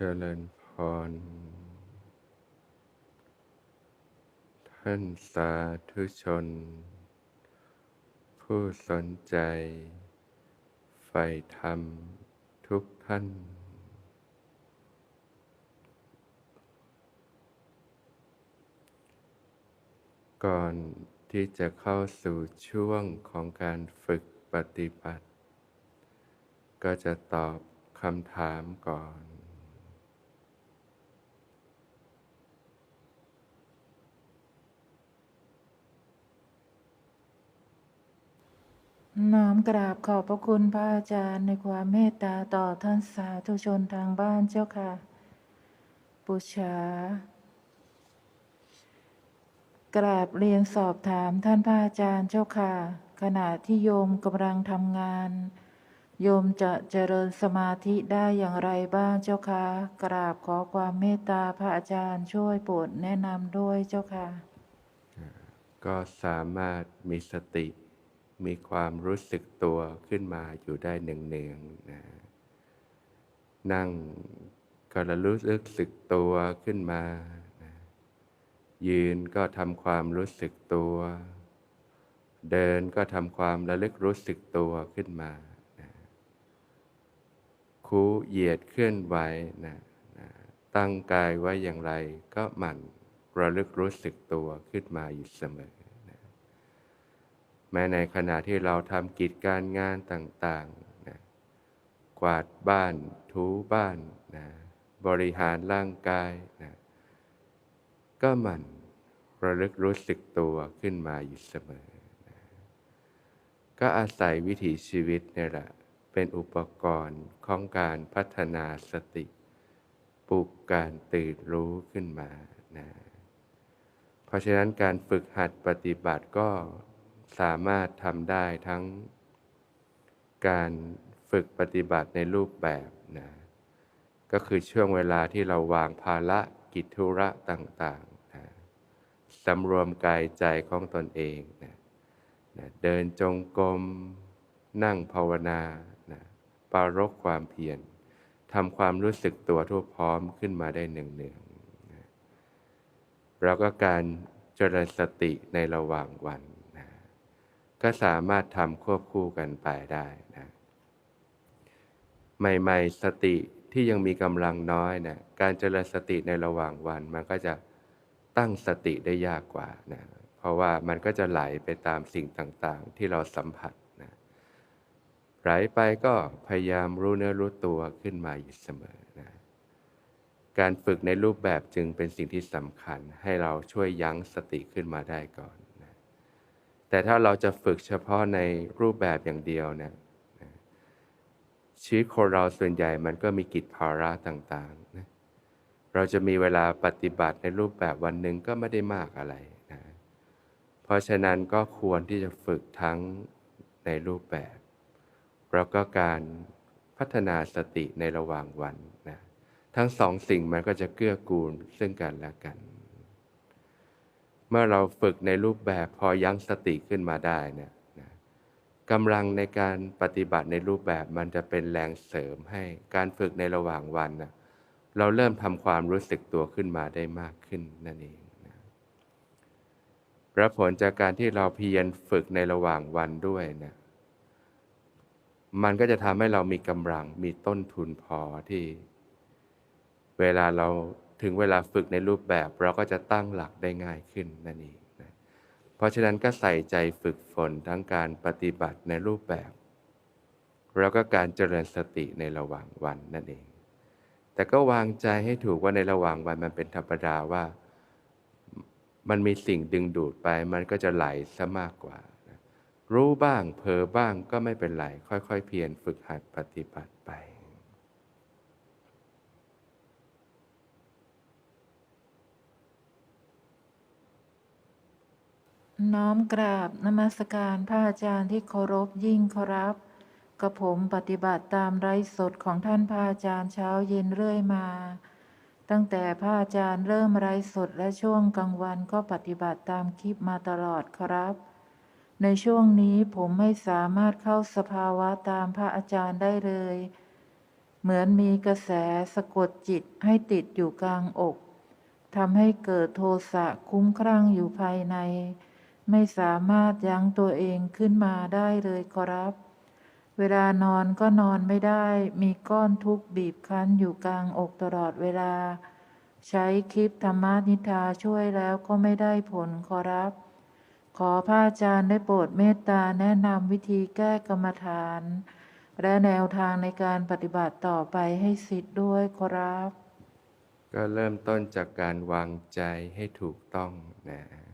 ริญพร ท่านสาธุชน ผู้สนใจใฝ่ธรรมทุกท่าน ก่อนที่จะเข้าสู่ช่วงของการฝึกปฏิบัติ ก็จะตอบคำถามก่อน น้อมกราบขอบพระคุณพระอาจารย์ในความเมตตาต่อท่านสาธุชนทางบ้านเจ้าค่ะ ปุชากราบเรียนสอบถามท่านพระอาจารย์เจ้าค่ะ ขณะที่โยมกำลังทำงาน โยมจะเจริญสมาธิได้อย่างไรบ้างเจ้าค่ะ กราบขอความเมตตาพระอาจารย์ช่วยโปรดแนะนำด้วยเจ้าค่ะ ก็สามารถมีสติ มีความรู้สึกตัวขึ้นมาอยู่ได้เนืองๆนะนั่งก็ระลึกรู้สึกตัวขึ้นมานะยืนก็ทำความรู้สึกตัว เดินก็ทำความระลึกรู้สึกตัวขึ้นมานะคูเหยียดเคลื่อนไหวนะนะตั้งกายไว้อย่างไรก็หมั่นระลึกรู้สึกตัวขึ้นมาอยู่เสมอ แม้ในขณะที่เราทำกิจการงานต่างๆนะกวาดบ้านถูบ้านนะบริหารร่างกายนะก็มันระลึกรู้สึกตัวขึ้นมาอยู่เสมอนะก็อาศัยวิถีชีวิตเนี่ยแหละเป็นอุปกรณ์ของการพัฒนาสติปลุกการตื่นรู้ขึ้นมานะเพราะฉะนั้นการฝึกหัดปฏิบัติก็ สามารถทำได้ทั้งการฝึกปฏิบัติในรูปแบบนะก็คือช่วงเวลาที่เราวางภาระกิจธุระต่างๆนะสำรวมกายใจของตนเองนะนะเดินจงกรม นั่งภาวนานะปรารกความเพียรทำความรู้สึกตัวทั่วพร้อมขึ้นมาได้หนึ่งเนืองๆนะแล้วก็การเจริญสติในระหว่างวัน ก็สามารถทำควบคู่กันไปได้นะใหม่ ๆ สติที่ยังมีกำลังน้อยนะการเจริญสติในระหว่างวันมันก็จะตั้งสติได้ยากกว่านะเพราะว่ามันก็จะไหลไปตามสิ่งต่างๆ ที่เราสัมผัสนะไหลไปก็พยายามรู้เนื้อรู้ตัวขึ้นมาอยู่เสมอนะการฝึกในรูปแบบจึงเป็นสิ่งที่สำคัญ ให้เราช่วยยั้งสติขึ้นมาได้ก่อน แต่ถ้าเราจะฝึกเฉพาะในรูปแบบอย่างเดียวเนะชีวิตคนเราส่วนใหญ่มันก็มีกิจภาระต่างๆนะเราจะมีเวลาปฏิบัติในรูปแบบวันหนึ่งก็ไม่ได้มากอะไรนะเพราะฉะนั้นก็ควรที่จะฝึกทั้งในรูปแบบ แล้วก็การพัฒนาสติในระหว่างวันนะทั้งสองสิ่งมันก็จะเกื้อกูลซึ่งกันและกัน เมื่อเราฝึกในรูปแบบพอยั้งสติขึ้นมาได้เนี่ยนะกำลังในการปฏิบัติในรูปแบบมันจะเป็นแรงเสริมให้การฝึกในระหว่างวันนะเราเริ่มทำความรู้สึกตัวขึ้นมาได้มากขึ้นนั่นเองนะและผลจากการที่เราเพียรฝึกในระหว่างวันด้วยนะมันก็จะทำให้เรามีกำลังมีต้นทุนพอที่ เวลาเรา ถึงเวลาฝึกในรูปแบบเราก็จะตั้งหลักได้ง่ายขึ้นนั่นเองนะเพราะฉะนั้นก็ใส่ใจฝึกฝนทั้งการปฏิบัติในรูปแบบ แล้วก็การเจริญสติในระหว่างวันนั่นเอง แต่ก็วางใจให้ถูกว่าในระหว่างวันมันเป็นธรรมดาว่า มันมีสิ่งดึงดูดไป มันก็จะไหลซะมากกว่า รู้บ้างเผลอบ้างก็ไม่เป็นไรค่อยๆ เพียรฝึกหัดปฏิบัติไป น้อมกราบนมัสการพระอาจารย์ที่เคารพยิ่งเคารพกระผมปฏิบัติตามไร้สดของท่านพระอาจารย์เช้าเย็นเรื่อยมา ตั้งแต่พระอาจารย์เริ่มไร้สดและช่วงกลางวันก็ปฏิบัติตามคลิปมาตลอดครับ ในช่วงนี้ผมไม่สามารถเข้าสภาวะตามพระอาจารย์ได้เลย เหมือนมีกระแสสะกดจิตให้ติดอยู่กลางอกทำให้เกิดโทสะคุ้มครั่งอยู่ภายใน ไม่สามารถยั้งตัวเองขึ้นมาได้เลยขอรับ เวลานอนก็นอนไม่ได้ มีก้อนทุกข์บีบคั้นอยู่กลางอกตลอดเวลา ใช้คลิปธรรมานิทาช่วยแล้วก็ไม่ได้ผลขอรับ ขอพระอาจารย์ได้โปรดเมตตาแนะนำวิธีแก้กรรมฐาน และแนวทางในการปฏิบัติต่อไปให้สิทธิ์ด้วยขอรับ ก็เริ่มต้นจากการวางใจให้ถูกต้องนะ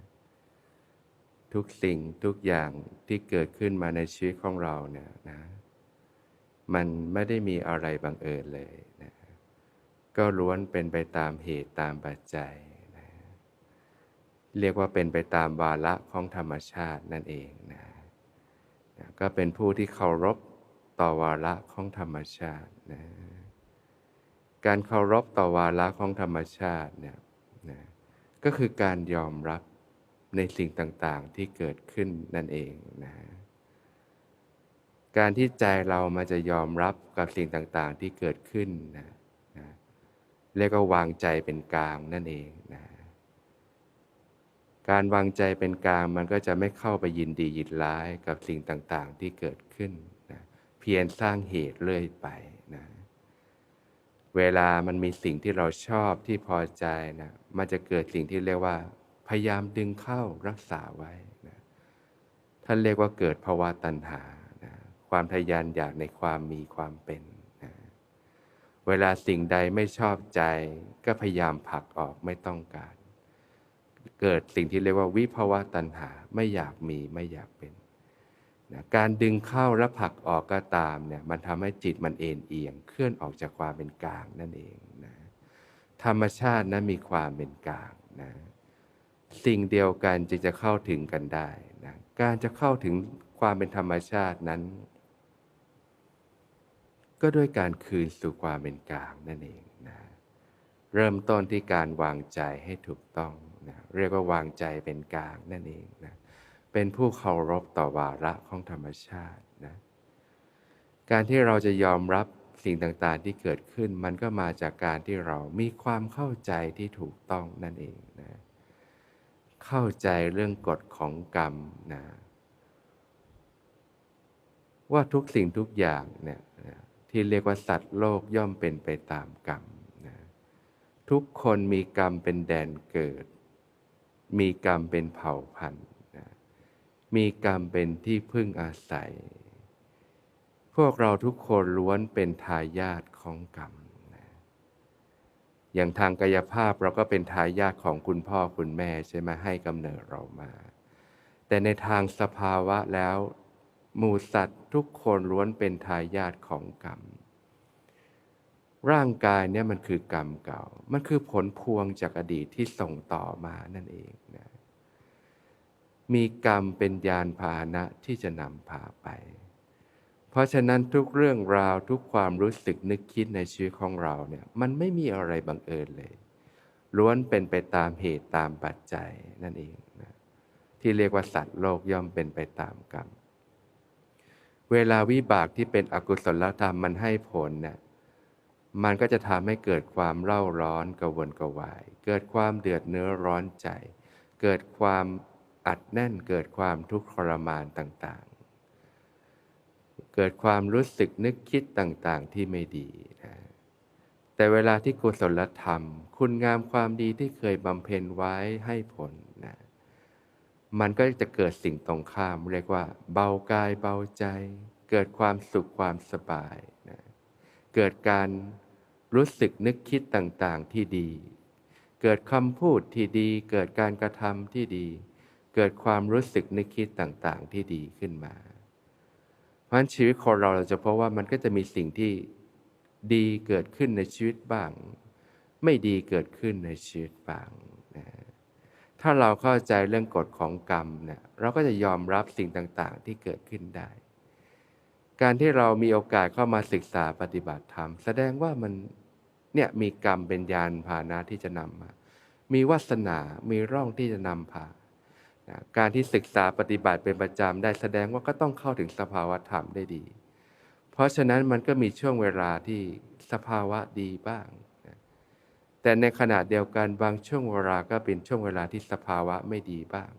ทุกสิ่งทุกอย่างที่เกิดขึ้นมาในชีวิตของเราเนี่ยนะมันไม่ได้มีอะไรบังเอิญเลยนะก็ล้วนเป็นไปตามเหตุตามปัจจัยนะเรียกว่าเป็นไปตามวาระของธรรมชาตินั่นเองนะนะก็เป็นผู้ที่เคารพต่อวาระของธรรมชาตินะการเคารพต่อวาระของธรรมชาติเนี่ยนะก็คือการยอมรับ ในสิ่งต่างๆที่เกิดขึ้นนั่นเองนะการที่ใจเรามาจะยอมรับกับสิ่งต่างๆที่เกิดขึ้นนะนะเรียกว่าวางใจเป็นกลางนั่นเองนะการวางใจเป็นกลางมันก็จะไม่เข้าไปยินดียินร้ายกับสิ่งต่างๆที่เกิดขึ้นนะเพียรสร้างเหตุเรื่อยไปนะเวลามันมีสิ่งที่เราชอบที่พอใจนะมันจะเกิดสิ่งที่เรียกว่า พยายามดึงเข้ารักษาไว้นะท่านเรียกว่าเกิดภาวะตัณหานะความทยานอยากในความมีความเป็นนะเวลาสิ่งใดไม่ชอบใจ ก็พยายามผลักออกไม่ต้องการ เกิดสิ่งที่เรียกว่าวิภาวะตัณหาไม่อยากมีไม่อยากเป็นนะการดึงเข้าและผลักออกก็ตามเนี่ยมันทำให้จิตมันเอ็นเอียง เคลื่อนออกจากความเป็นกลางนั่นเองนะธรรมชาตินั้นมีความเป็นกลางนะ สิ่งเดียวกันจึงจะเข้าถึงกันได้นะการจะเข้าถึงความเป็นธรรมชาตินั้น ก็ด้วยการคืนสู่ความเป็นกลางนั่นเองนะเริ่มต้นที่การวางใจให้ถูกต้องนะเรียกว่าวางใจเป็นกลางนั่นเองนะเป็นผู้เคารพต่อวาระของธรรมชาตินะการที่เราจะยอมรับสิ่งต่างๆที่เกิดขึ้น มันก็มาจากการที่เรามีความเข้าใจที่ถูกต้องนั่นเองนะ เข้าใจเรื่องกฎของกรรมนะว่าทุกสิ่งทุกอย่างเนี่ยที่เรียกว่าสัตว์โลกย่อมเป็นไปตามกรรมนะทุกคนมีกรรมเป็นแดนเกิด มีกรรมเป็นเผ่าพันธุ์นะมีกรรมเป็นที่พึ่งอาศัย พวกเราทุกคนล้วนเป็นทายาทของกรรม อย่างทางกายภาพเราก็เป็นทายาทของคุณพ่อคุณแม่ใช่ไหมให้กำเนิดเรามา แต่ในทางสภาวะแล้ว หมูสัตว์ทุกคนล้วนเป็นทายาทของกรรม ร่างกายเนี่ยมันคือกรรมเก่า มันคือผลพวงจากอดีตที่ส่งต่อมานั่นเองนะมีกรรมเป็นยานพาหนะที่จะนำพาไป ราะฉะนั้นทุกเรื่องราวทุกความรู้สึกนึกคิดในชีวิตของเราเนี่ยมันไม่มีอะไรบังเอิญเลย ล้วนเป็นไปตามเหตุตามปัจจัยนั่นเองนะที่เรียกว่าสัตว์โลกย่อมเป็นไปตามกรรม เวลาวิบากที่เป็นอกุศลธรรมมันให้ผลเนี่ยมันก็จะทำให้เกิดความเร่าร้อนกระวนกระวาย เกิดความเดือดเนื้อร้อนใจ เกิดความอัดแน่นเกิดความทุกข์ทรมานต่าง เกิดความรู้สึกนึกคิดต่างๆ ที่ไม่ดีนะแต่เวลาที่กุศลธรรม คุณงามความดีที่เคยบำเพ็ญไว้ให้ผลนะมันก็จะเกิดสิ่งตรงข้าม เรียกว่า เบากายเบาใจ เกิดความสุขความสบายนะเกิดการรู้สึกนึกคิดต่างๆที่ดี เกิดคำพูดที่ดี เกิดการกระทำที่ดี เกิดความรู้สึกนึกคิดต่างๆที่ดีขึ้นมา เพราะฉะนั้นชีวิตคนเราเราจะพบว่ามันก็จะมีสิ่งที่ดีเกิดขึ้นในชีวิตบ้าง ไม่ดีเกิดขึ้นในชีวิตบ้างนะถ้าเราเข้าใจเรื่องกฎของกรรมเนี่ยเราก็จะยอมรับสิ่งต่างๆ ที่เกิดขึ้นได้ การที่เรามีโอกาสเข้ามาศึกษาปฏิบัติธรรม แสดงว่ามันเนี่ยมีกรรมเป็นยานพาหนะที่จะนำมา มีวาสนา มีร่องที่จะนำพา นะการที่ศึกษาปฏิบัติเป็นประจำได้แสดงว่าก็ต้องเข้าถึงสภาวะธรรมได้ดี เพราะฉะนั้นมันก็มีช่วงเวลาที่สภาวะดีบ้างนะแต่ในขณะเดียวกันบางช่วงเวลาก็เป็นช่วงเวลาที่สภาวะไม่ดีบ้าง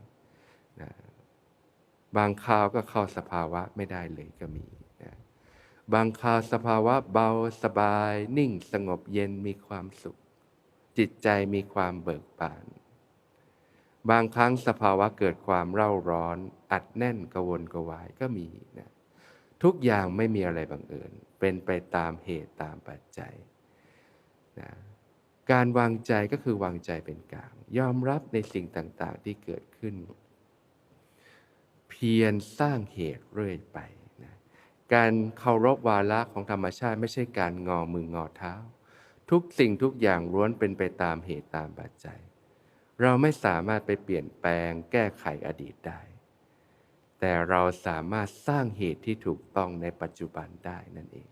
นะบางคราวก็เข้าสภาวะไม่ได้เลยก็มีนะบางคราวสภาวะเบาสบาย นิ่งสงบเย็นมีความสุข จิตใจมีความเบิกบาน บางครั้งสภาวะเกิดความเร่าร้อน อัดแน่นกระวนกระวายก็มีนะทุกอย่างไม่มีอะไรบังเอิญ เป็นไปตามเหตุตามปัจจัยนะการวางใจก็คือวางใจเป็นกลาง ยอมรับในสิ่งต่าง ๆ ที่เกิดขึ้น เพียรสร้างเหตุเรื่อยไปนะการเคารพวาระของธรรมชาติไม่ใช่การงอมืองอเท้า ทุกสิ่งทุกอย่างล้วนเป็นไปตามเหตุตามปัจจัย เราไม่สามารถไปเปลี่ยนแปลงแก้ไขอดีตได้ แต่เราสามารถสร้างเหตุที่ถูกต้องในปัจจุบันได้นั่นเอง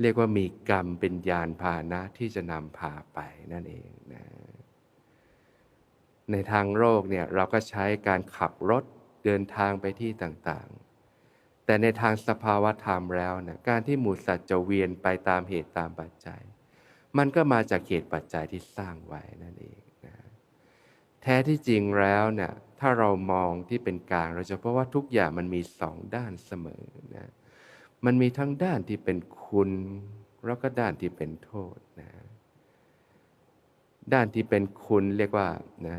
เรียกว่ามีกรรมเป็นยานพาหนะที่จะนำพาไปนั่นเองนะในทางโลกเนี่ยเราก็ใช้การขับรถเดินทางไปที่ต่างๆ แต่ในทางสภาวะธรรมแล้วนะการที่หมูสัตว์จะเวียนไปตามเหตุตามปัจจัย มันก็มาจากเหตุปัจจัยที่สร้างไว้นั่นเอง แท้ที่จริงแล้วเนี่ยถ้าเรามองที่เป็นกลาง เราจะพบว่าทุกอย่างมันมีสองด้านเสมอนะมันมีทั้งด้านที่เป็นคุณแล้วก็ด้านที่เป็นโทษนะด้านที่เป็นคุณเรียกว่านะ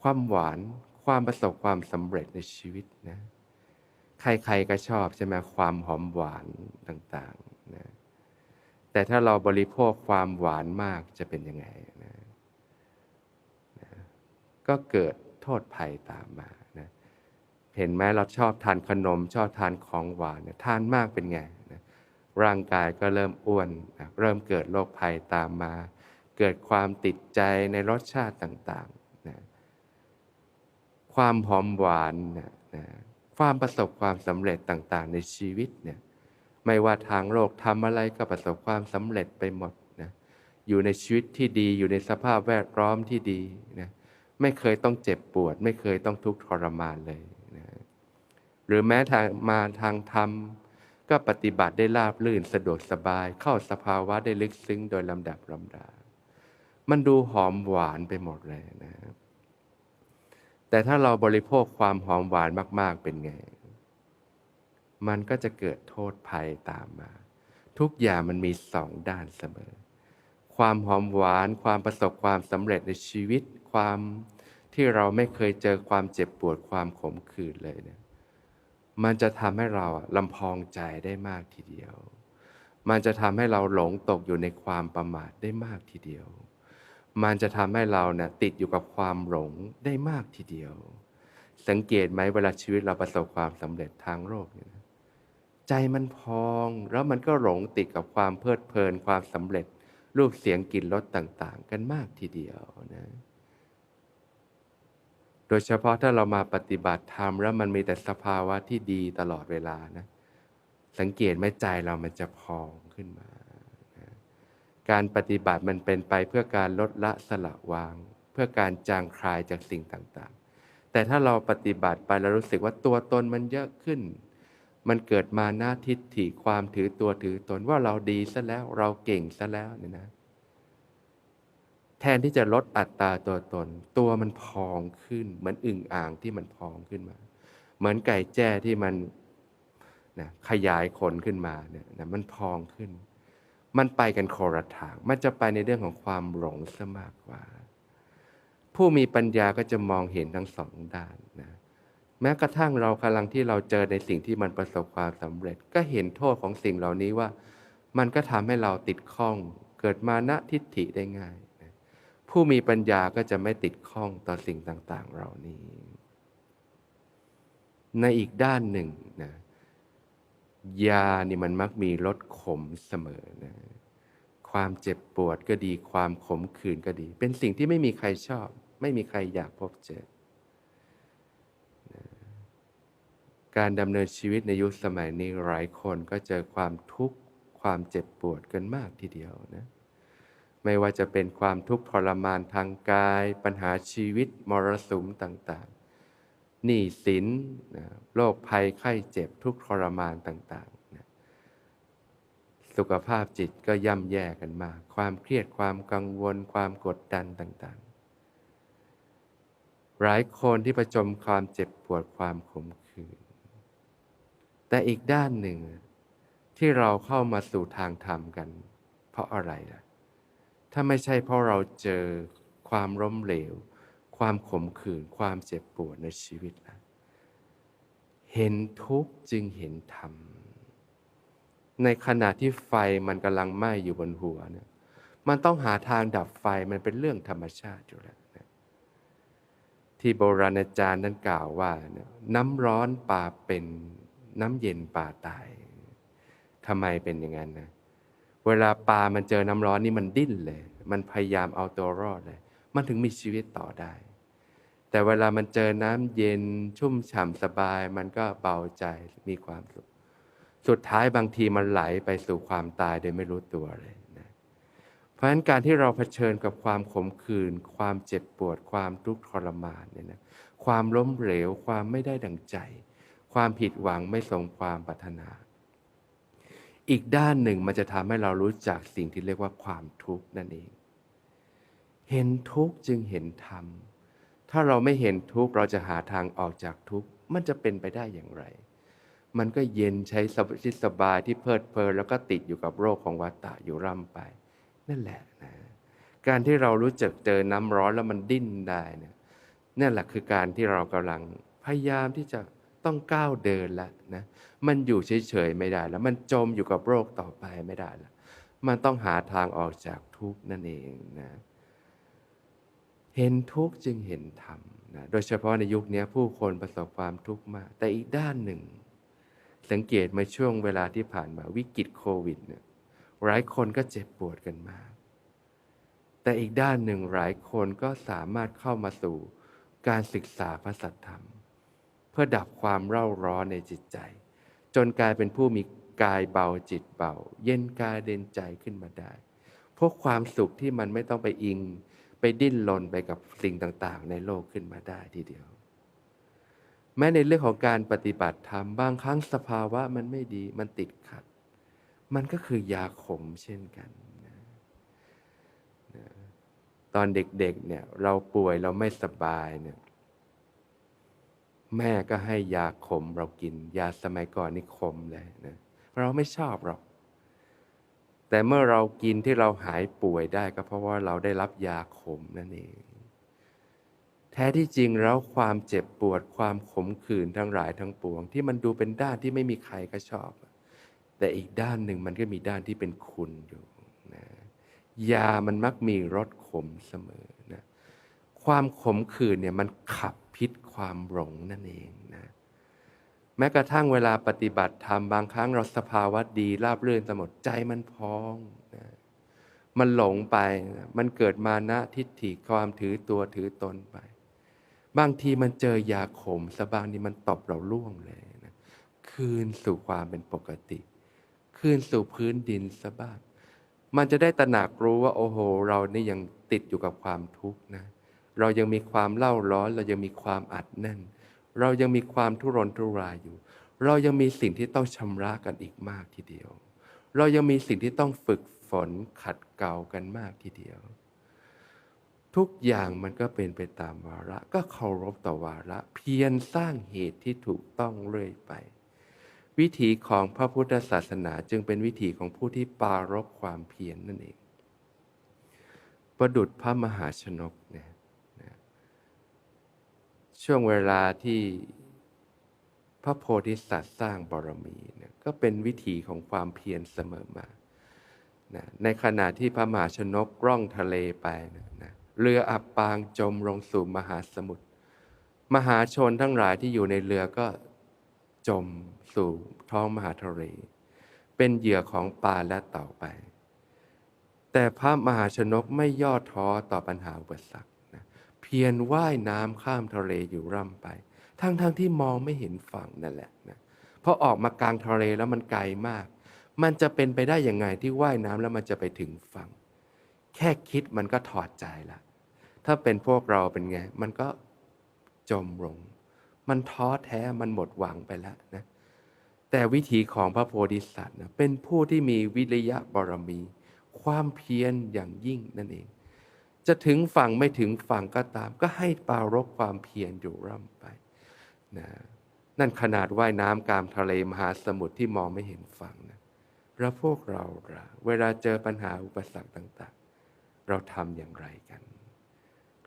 ความหวานความประสบความสำเร็จในชีวิตนะใครๆก็ชอบใช่ไหมความหอมหวานต่างๆนะแต่ถ้าเราบริโภคความหวานมากจะเป็นยังไงนะ ก็เกิดโทษภัยตามมานะเห็นไหมเราชอบทานขนม ชอบทานของหวานนี่ยทานมากเป็นไงนะร่างกายก็เริ่มอ้วนนะเริ่มเกิดโรคภัยตามมา เกิดความติดใจในรสชาติต่างๆนะความหอมหวานนะนะความประสบความสำเร็จต่างๆ ในชีวิตเนี่ยไม่ว่าทางโลกทำอะไรก็ประสบความสำเร็จไปหมดนะอยู่ในชีวิตที่ดีอยู่ในสภาพแวดล้อมที่ดีนะ ไม่เคยต้องเจ็บปวด ไม่เคยต้องทุกข์ทรมานเลยนะหรือแม้ทางมาทางธรรม ก็ปฏิบัติได้ราบรื่นสะดวกสบาย เข้าสภาวะได้ลึกซึ้งโดยลำดับลำดา มันดูหอมหวานไปหมดเลยนะแต่ถ้าเราบริโภคความหอมหวานมาก ๆ เป็นไง มันก็จะเกิดโทษภัยตามมา ทุกอย่างมันมีสองด้านเสมอ ความหอมหวาน ความประสบความสำเร็จในชีวิต ความที่เราไม่เคยเจอความเจ็บปวดความขมขื่นเลยเนี่ย มันจะทำให้เราลำพองใจได้มากทีเดียว มันจะทำให้เราหลงตกอยู่ในความประมาทได้มากทีเดียว มันจะทำให้เราเนี่ยติดอยู่กับความหลงได้มากทีเดียว สังเกตไหมเวลาชีวิตเราประสบความสำเร็จทางโลกเนี่ยใจมันพองแล้วมันก็หลงติดกับความเพลิดเพลินความสำเร็จ รูปเสียงกลิ่นรสต่าง ๆ กันมากทีเดียวนะ โดยเฉพาะถ้าเรามาปฏิบัติธรรมแล้วมันมีแต่สภาวะที่ดีตลอดเวลานะ สังเกตไหมใจเรามันจะพองขึ้นมานะการปฏิบัติมันเป็นไปเพื่อการลดละสละวาง เพื่อการจางคลายจากสิ่งต่าง ๆ แต่ถ้าเราปฏิบัติไปแล้วรู้สึกว่าตัวตนมันเยอะขึ้น มันเกิดมาหน้าทิฏฐิความถือตัวถือตนว่าเราดีซะแล้วเราเก่งซะแล้วเนี่ยนะ แทนที่จะลดอัตราตัวตน ตัวมันพองขึ้น เหมือนอึ่งอ่างที่มันพองขึ้นมา เหมือนไก่แจ้ที่มันนะขยายขนขึ้นมาเนี่ยนะมันพองขึ้น มันไปกันโคระทาง มันจะไปในเรื่องของความหลงซะมากกว่า ผู้มีปัญญาก็จะมองเห็นทั้งสองด้านนะ แม้กระทั่งเรากำลังที่เราเจอในสิ่งที่มันประสบความสำเร็จ ก็เห็นโทษของสิ่งเหล่านี้ว่า มันก็ทำให้เราติดข้อง เกิดมานะทิฏฐิได้ง่ายนะผู้มีปัญญาก็จะไม่ติดข้องต่อสิ่งต่างๆ เหล่านี้ ในอีกด้านหนึ่งนะยานี่มันมักมีรสขมเสมอนะความเจ็บปวดก็ดี ความขมขื่นก็ดี เป็นสิ่งที่ไม่มีใครชอบ ไม่มีใครอยากพบเจอ การดำเนินชีวิตในยุคสมัยนี้หลายคนก็เจอความทุกข์ความเจ็บปวดกันมากทีเดียวนะ ไม่ว่าจะเป็นความทุกข์ทรมานทางกาย ปัญหาชีวิตมรสุมต่างๆหนี้สินนะโรคภัยไข้เจ็บทุกข์ทรมานต่างๆนะสุขภาพจิตก็ย่ำแย่กันมาก ความเครียดความกังวล ความกดดันต่างๆ หลายคนที่ประจมความเจ็บปวดความขม แต่อีกด้านหนึ่งที่เราเข้ามาสู่ทางธรรมกัน เพราะอะไรล่ะ ถ้าไม่ใช่เพราะเราเจอความล้มเหลว ความขมขื่น ความเจ็บปวดในชีวิตล่ะเห็นทุกข์จึงเห็นธรรม ในขณะที่ไฟมันกำลังไหม้อยู่บนหัวเนี่ย มันต้องหาทางดับไฟมันเป็นเรื่องธรรมชาติอยู่แล้วนะที่โบราณอาจารย์นั้นกล่าวว่า น้ำร้อนป่าเป็น น้ำเย็นป่าตายทำไมเป็นอย่างนั้นนะเวลาปลามันเจอน้ำร้อนนี่มันดิ้นเลย มันพยายามเอาตัวรอดเลย มันถึงมีชีวิตต่อได้ แต่เวลามันเจอน้ำเย็นชุ่มฉ่ำสบาย มันก็เบาใจมีความสุข สุดท้ายบางทีมันไหลไปสู่ความตายโดยไม่รู้ตัวเลยนะเพราะฉะนั้นการที่เราเผชิญกับความขมขื่นความเจ็บปวด ความทุกข์ทรมานเนี่ยนะความล้มเหลวความไม่ได้ดังใจ ความผิดหวังไม่สมความปรารถนา อีกด้านหนึ่งมันจะทำให้เรารู้จักสิ่งที่เรียกว่าความทุกข์นั่นเอง เห็นทุกข์จึงเห็นธรรม ถ้าเราไม่เห็นทุกข์เราจะหาทางออกจากทุกข์มันจะเป็นไปได้อย่างไร มันก็เย็นใช้สบายสบายที่เพลิดเพลินแล้วก็ติดอยู่กับโรคของวัฏฏะอยู่ร่ำไป นั่นแหละนะ การที่เรารู้จักเจอน้ำร้อนแล้วมันดิ้นได้เนี่ยนั่นแหละคือการที่เรากำลังพยายามที่จะ ต้องก้าวเดินแล้วนะมันอยู่เฉยๆไม่ได้แล้วมันจมอยู่กับโรคต่อไปไม่ได้แล้วมันต้องหาทางออกจากทุกข์นั่นเองนะเห็นทุกข์จึงเห็นธรรมนะโดยเฉพาะในยุคนี้ผู้คนประสบความทุกข์มาก แต่อีกด้านหนึ่ง สังเกตมาช่วงเวลาที่ผ่านมาวิกฤตโควิดเนี่ยหลายคนก็เจ็บปวดกันมาก แต่อีกด้านหนึ่งหลายคนก็สามารถเข้ามาสู่การศึกษาพระสัทธรรม เพื่อดับความเร่าร้อนในจิตใจ จนกลายเป็นผู้มีกายเบาจิตเบา เย็นกายเด่นใจขึ้นมาได้เพราะความสุขที่มันไม่ต้องไปอิง ไปดิ้นรนไปกับสิ่งต่างๆ ในโลกขึ้นมาได้ทีเดียว แม้ในเรื่องของการปฏิบัติธรรมบางครั้งสภาวะมันไม่ดีมันติดขัด มันก็คือยาขมเช่นกันนะนะตอนเด็กๆเนี่ยเราป่วยเราไม่สบายเนี่ย แม่ก็ให้ยาขมเรากิน ยาสมัยก่อนนี่ขมเลยนะเราไม่ชอบหรอก แต่เมื่อเรากินที่เราหายป่วยได้ก็เพราะว่าเราได้รับยาขมนั่นเอง แท้ที่จริงแล้วความเจ็บปวดความขมขื่นทั้งหลายทั้งปวง ที่มันดูเป็นด้านที่ไม่มีใครก็ชอบ แต่อีกด้านหนึ่งมันก็มีด้านที่เป็นคุณอยู่นะยามันมักมีรสขมเสมอนะความขมขื่นเนี่ยมันขับ พิษความหลงนั่นเองนะแม้กระทั่งเวลาปฏิบัติธรรมบางครั้งเราสภาวะดีราบเรื่นสมดใจมันพองนะมันหลงไปนะมันเกิดมานะทิฏฐิความถือตัวถือตนไป บางทีมันเจอยาขมสบางนี่มันตบเราล่วงเลยนะคืนสู่ความเป็นปกติ คืนสู่พื้นดินสบ้างมันจะได้ตระหนักรู้ว่าโอ้โห เรานี่ยังติดอยู่กับความทุกข์นะเเรายังมีความเล่าร้อน เรายังมีความอัดแน่น เรายังมีความทุรนทุรายอยู่ เรายังมีสิ่งที่ต้องชำระกันอีกมากทีเดียว เรายังมีสิ่งที่ต้องฝึกฝนขัดเกลากันมากทีเดียว ทุกอย่างมันก็เป็นไปตามวาระ ก็เคารพต่อวาระ เพียรสร้างเหตุที่ถูกต้องเรื่อยไป วิถีของพระพุทธศาสนาจึงเป็นวิถีของผู้ที่ปรารบความเพียรนนั่นเองประดุดพระมหาชนกเนี่ย ช่วงเวลาที่พระโพธิสัตว์สร้างบารมีเนี่ยก็เป็นวิถีของความเพียรเสมอมานะในขณะที่พระมหาชนกร่องทะเลไปนะนะเรืออับปางจมลงสู่มหาสมุทร มหาชนทั้งหลายที่อยู่ในเรือก็จมสู่ท้องมหาทะเล เป็นเหยื่อของปลาและเต่าไป แต่พระมหาชนกไม่ย่อท้อต่อปัญหาอุปสรรค พียรว่ายน้ำข้ามทะเลอยู่ร่ำไป ทั้งๆทที่มองไม่เห็นฝั่งนั่นแหละนะเพราะออกมากลางทะเลแล้วมันไกลมาก มันจะเป็นไปได้ยังไงที่ว่ายน้ำแล้วมันจะไปถึงฝั่ง แค่คิดมันก็ถอดใจละ ถ้าเป็นพวกเราเป็นไง มันก็จมลง มันท้อแท้มันหมดหวังไปแล้วนะแต่วิถีของพระโพธิสัตว์นะเป็นผู้ที่มีวิริยะบารมี ความเพียรอย่างยิ่งนั่นเอง จะถึงฝั่งไม่ถึงฝั่งก็ตาม ก็ให้ปารบความเพียรอยู่ร่ำไปนะนั่นขนาดว่ายน้ำกลางทะเลมหาสมุทรที่มองไม่เห็นฝั่งนะแล้วพวกเราล่ะเวลาเจอปัญหาอุปสรรคต่าง ๆ เราทำอย่างไรกัน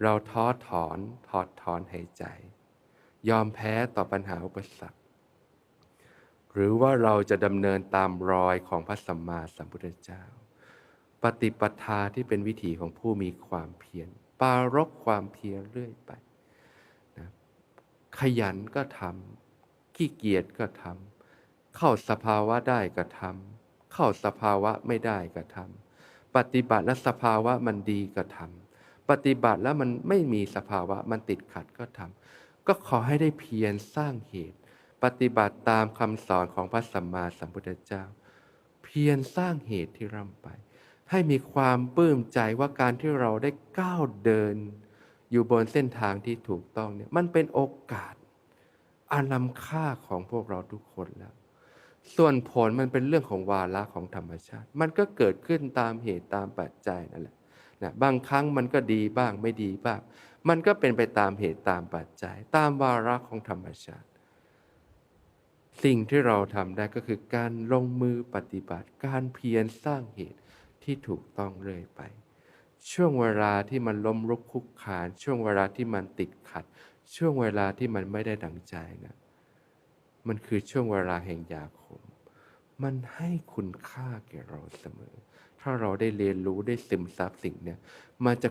เราท้อถอนถอดถอนหายใจ ยอมแพ้ต่อปัญหาอุปสรรค หรือว่าเราจะดำเนินตามรอยของพระสัมมาสัมพุทธเจ้า ปฏิปทาที่เป็นวิถีของผู้มีความเพียรปรารบความเพียรเรื่อยไปนะขยันก็ทำขี้เกียจก็ทำเข้าสภาวะได้ก็ทำเข้าสภาวะไม่ได้ก็ทำปฏิบัติและสภาวะมันดีก็ทำปฏิบัติแล้วมันไม่มีสภาวะมันติดขัดก็ทำก็ขอให้ได้เพียรสร้างเหตุ ปฏิบัติตามคำสอนของพระสัมมาสัมพุทธเจ้า เพียรสร้างเหตุที่ร่ำไป ให้มีความปลื้มใจว่าการที่เราได้ก้าวเดิน อยู่บนเส้นทางที่ถูกต้องเนี่ยมันเป็นโอกาสอันล้ำค่าของพวกเราทุกคนแล้ว ส่วนผลมันเป็นเรื่องของวาระของธรรมชาติ มันก็เกิดขึ้นตามเหตุตามปัจจัยนั่นแหละนะบางครั้งมันก็ดีบ้างไม่ดีบ้าง มันก็เป็นไปตามเหตุตามปัจจัย ตามวาระของธรรมชาติ สิ่งที่เราทำได้ก็คือการลงมือปฏิบัติ การเพียรสร้างเหตุ ที่ถูกต้องเรื่อยไป ช่วงเวลาที่มันล้มลุกคลุกคาน ช่วงเวลาที่มันติดขัด ช่วงเวลาที่มันไม่ได้ดังใจนะมันคือช่วงเวลาแห่งยาขม มันให้คุณค่าแก่เราเสมอ ถ้าเราได้เรียนรู้ได้ซึมซับสิ่งเนี้ยมันจะ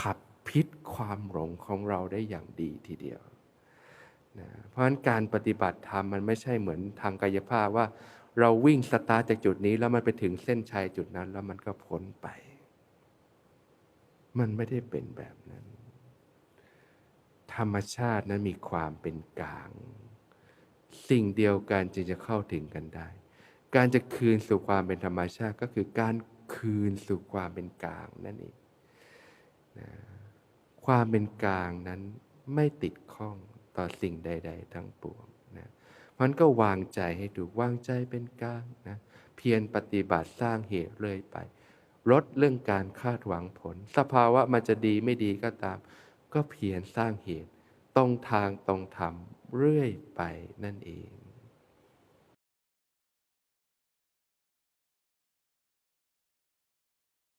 ขับพิษความหลงของเราได้อย่างดีทีเดียวนะเพราะฉะนั้นการปฏิบัติธรรมมันไม่ใช่เหมือนทางกายภาพว่า เราวิ่งสตาร์จากจุดนี้แล้วมันไปถึงเส้นชัยจุดนั้น แล้วมันก็พ้นไป มันไม่ได้เป็นแบบนั้น ธรรมชาตินั้นมีความเป็นกลาง สิ่งเดียวกันจึงจะเข้าถึงกันได้ การจะคืนสู่ความเป็นธรรมชาติก็คือการคืนสู่ความเป็นกลางนั่นเองนะความเป็นกลางนั้นไม่ติดข้องต่อสิ่งใด ๆ ทั้งปวง มันก็วางใจให้ถูกวางใจเป็นกลางนะเพียรปฏิบัติสร้างเหตุเลยไป ลดเรื่องการคาดหวังผล สภาวะมันจะดีไม่ดีก็ตาม ก็เพียรสร้างเหตุ ตรงทางตรงธรรมเรื่อยไปนั่นเอง